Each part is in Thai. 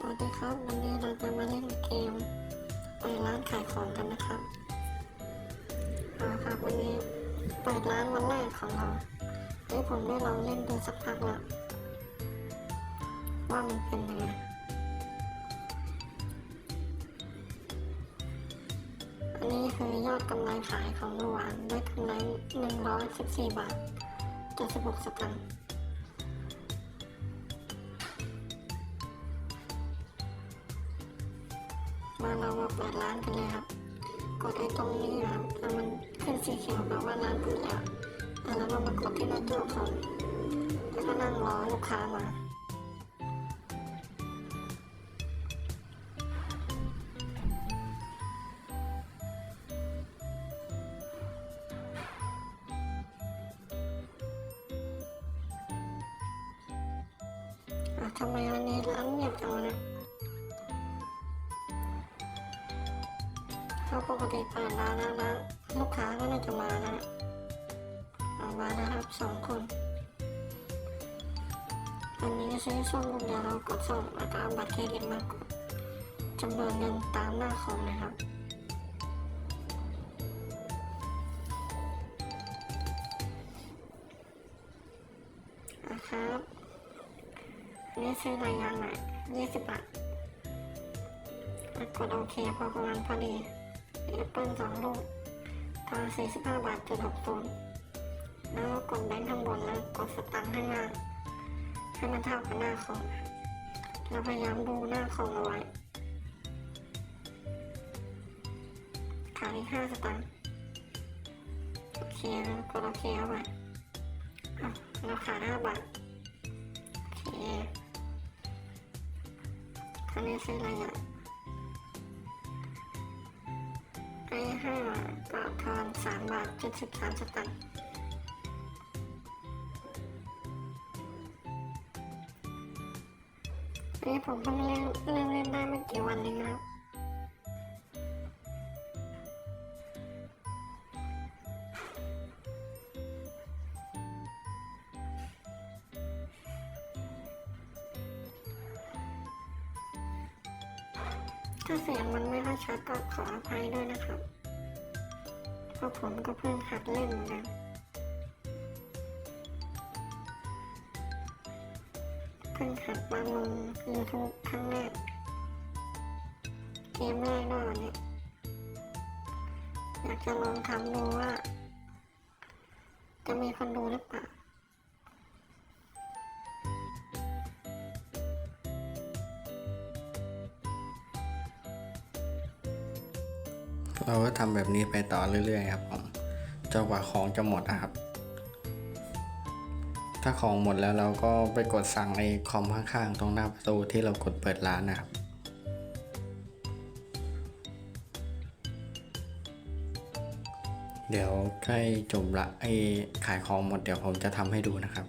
สวัสดีครับ วันนี้เราจะมาเล่นเกมเปิดร้านขายของกันนะครับเอาครับวันนี้เปิดร้านวันแรกของเราเฮ้ยผมได้ลองเล่นดูสักพักแล้วว่ามันเป็นยังไงอันนี้คือยอดกำไรขายของเมื่อวานได้กำไรหนึ่งร้อยสิบสี่บาทเจ็ดสิบหกสตางค์ มาเรามาเปิดร้านกันเลยครับ กดไอ้ตรงนี้นะครับแล้วมันขึ้นสีเขียวแปลว่าร้านเปิดแล้วแล้วเรามากดที่หน้าตัวเขาแล้วก็นั่งรอลูกค้ามาทำไมวันนี้ร้านเงียบจังวะ ปกติเปิดร้านแล้วนะลูกค้าก็น่าจะมาแล้วนะเอามานะครับสองคนอันนี้ซื้อส้มเดียวเรากดส่งแล้วก็เอาบัตรเครดิตมากดจำนวนเงินตามหน้าคอมนะครับนะครับอันนี้ซื้อรายยางหน่อยยี่สิบบาทกดโอเคพอประมาณพอดี แอปเปิลสองลูกตอนสี่สิบห้าบาทจุดหกศูนย์แล้วก็กดแบงค์ข้างบนแล้วกดสตังค์ข้างล่างให้มันเท่ากับหน้าคอมเราพยายามดูหน้าคอมเอาไว้ขายห้าสตังค์โอเคแล้วกดโอเคเข้าไปอะเราขายห้าบาทโอเคคราวนี้ซื้ออะไรอะ ไปห้าก็ททอนสามบาทเจ็ดสิบสามสตางค์นี่ผมเพิ่งเล่นเล่นเล่นได้ไม่กี่วันเองครับ พราะผมก็เพิ่งหัดเล่นนกันเพิ่งหัดมาลง YouTube ครั้งแรกเกมแรกด้วยวันนี้อยากจะลองทำดูว่า จะมีคนดูหรือเปล่า เราก็ทำแบบนี้ไปต่อเรื่อยๆครับผมจนกว่าของจะหมดนะครับ ถ้าของหมดแล้วเราก็ไปกดสั่งในคอมข้างๆ ตรงหน้าประตูที่เรากดเปิดร้านนะครับเดี๋ยวใกล้จบละไอ้ขายของหมดเดี๋ยวผมจะทำให้ดูนะครับ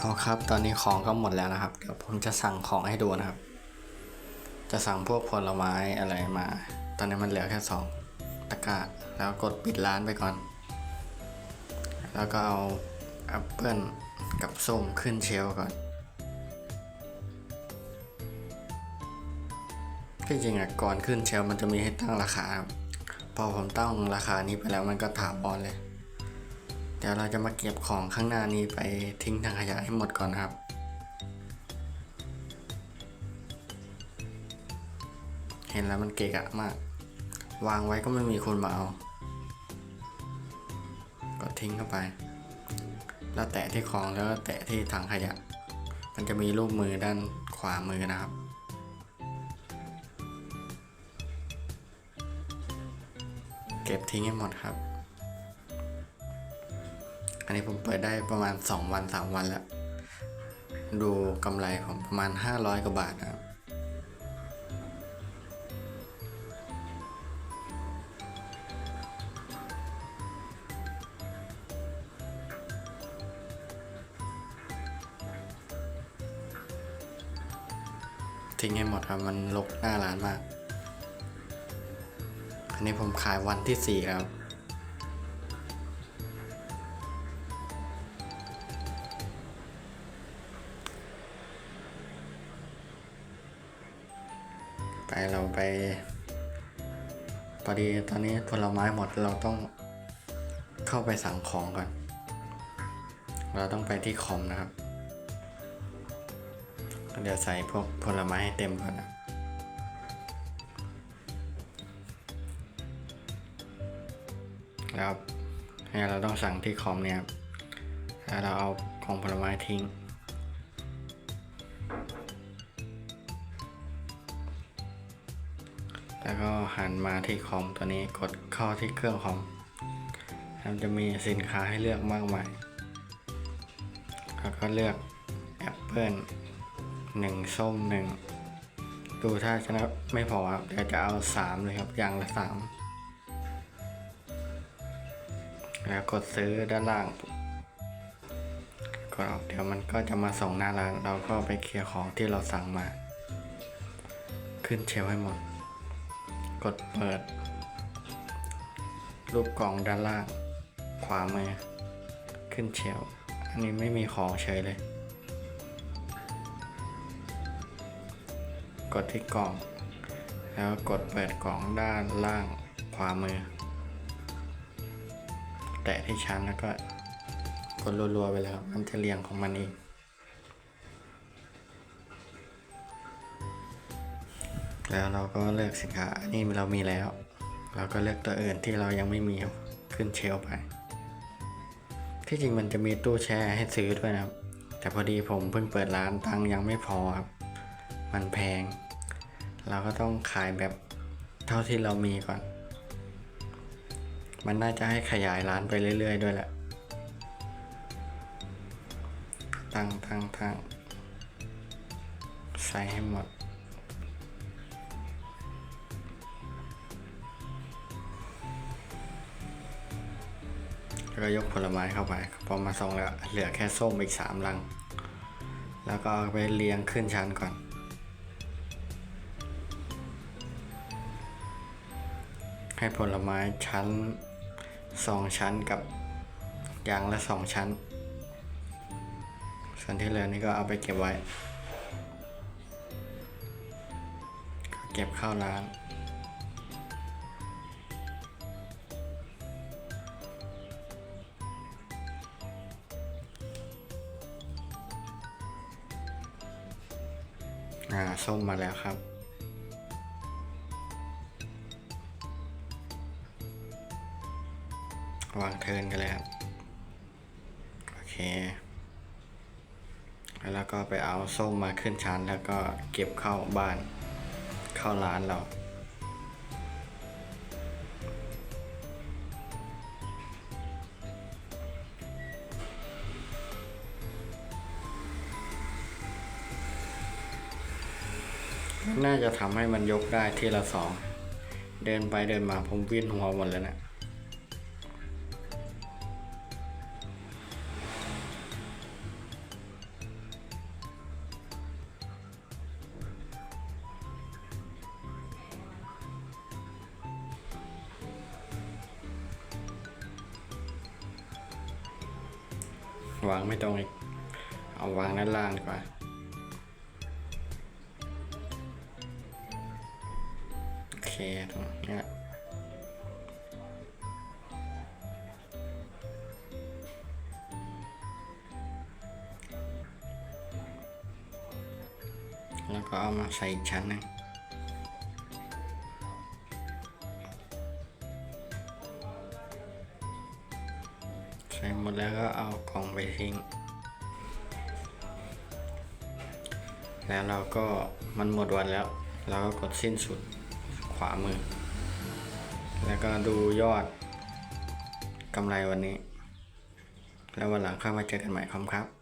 เอาครับ ตอนนี้ของก็หมดแล้วนะครับ เดี๋ยวผมจะสั่งของให้ดูนะครับ จะสั่งพวกผลไม้อะไรมา ตอนนี้มันเหลือแค่สองตะกร้าแล้วกดปิดร้านไปก่อน แล้วก็เอาแอปเปิลกับส้มขึ้นเชลก่อนที่จริงอะก่อนขึ้นเชลมันจะมีให้ตั้งราคาครับพอผมตั้งราคานี้ไปแล้วมันก็ถามออนเลย เดี๋ยวเราจะมาเก็บของข้างหน้านี้ไปทิ้งทางขยะให้หมดก่อนครับ เห็นแล้วมันเกะกะมาก วางไว้ก็ไม่มีคนมาเอา ก็ทิ้งเข้าไป แล้วแตะที่ของแล้วแตะที่ถังขยะ มันจะมีรูปมือด้านขวามือนะครับเก็บทิ้งให้หมดครับ อันนี้ผมเปิดได้ประมาณ 2 วัน 3 วันแล้ว ดูกำไรผมประมาณ 500 กว่าบาทนะครับทิ้งให้หมดครับมันลกหน้าร้านมาก อันนี้ผมขายวันที่สี่ครับ ไปปพอดีตอนนี้ผลไม้หมดเราต้องเข้าไปสั่งของก่อน เราต้องไปที่คอมนะครับเดี๋ยวใส่พวกผลไม้ให้เต็มก่อนนะแล้วเนี่ยเราต้องสั่งที่คอมเนี่ยครับแล้วเราเอาของผลไม้ทิ้ง แล้วก็หันมาที่คอมตัวนี้กดเข้าที่เครื่องคอมมันจะมีสินค้าให้เลือกมากมายแล้วก็เลือกแอปเปิลหนึ่งส้มหนึ่งดูถ้าจะไม่พอครับเดี๋ยวจะเอาสามเลยครับอย่างละสามแล้วกดซื้อด้านล่างกดออกเดี๋ยวมันก็จะมาส่งหน้าร้าน เราก็ไปเคลียร์ของที่เราสั่งมา ขึ้นเชลให้หมด กดเปิด รูปกล่องด้านล่าง ขวามือ ขึ้นเชลอันนี้ไม่มีของเฉยเลย กดที่กล่อง แล้วกดเปิดกล่องด้านล่าง ขวามือ แตะที่ชั้นแล้วก็กดรัวๆไปเลยครับมันจะเรียงของมันเอง แล้วเราก็เลือกสินค้านนี้เรามีแล้ว เราก็เลือกตัวอื่นที่เรายังไม่มีขึ้นเชลไป ที่จริงมันจะมีตู้แช่ให้ซื้อด้วยนะครับ แต่พอดีผมเพิ่งเปิดร้านตังยังไม่พอครับ มันแพง เราก็ต้องขายแบบเท่าที่เรามีก่อน มันน่าจะให้ขยายร้านไปเรื่อย ๆ ด้วยแหละตังตังตังใส่ให้หมด ก็ยกผลไม้เข้าไปพอมาส่งแล้วเหลือแค่ส้มอีกสามลัง แล้วก็เอาไปเรียงขึ้นชั้นก่อน ให้ผลไม้ชั้นสองชั้นกับอย่างละสองชั้น ส่วนที่เหลือนี่ก็เอาไปเก็บไว้ เก็บเข้าร้าน อ่าส้มมาแล้วครับ วางเทินกันเลยครับ โอเค แล้วก็ไปเอาส้มมาขึ้นชั้นแล้วก็เก็บเข้าบ้านเข้าร้านเรา น่าจะทำให้มันยกได้ทีละสอง เดินไปเดินมาผมวิ่นหัวหมดแล้วนะวางไม่ตรงอีก เอาวางด้านล่างดีกว่า ตรงเนี้ยแล้วก็เอามาใส่ชั้นนึงใส่หมดแล้วก็เอากล่องไปทิ้ง แล้วเราก็มันหมดวันแล้ว เราก็กดสิ้นสุด ขวามือ แล้วก็ดูยอดกำไรวันนี้ แล้ววันหลังเข้ามาเจอกันใหม่ครับครับ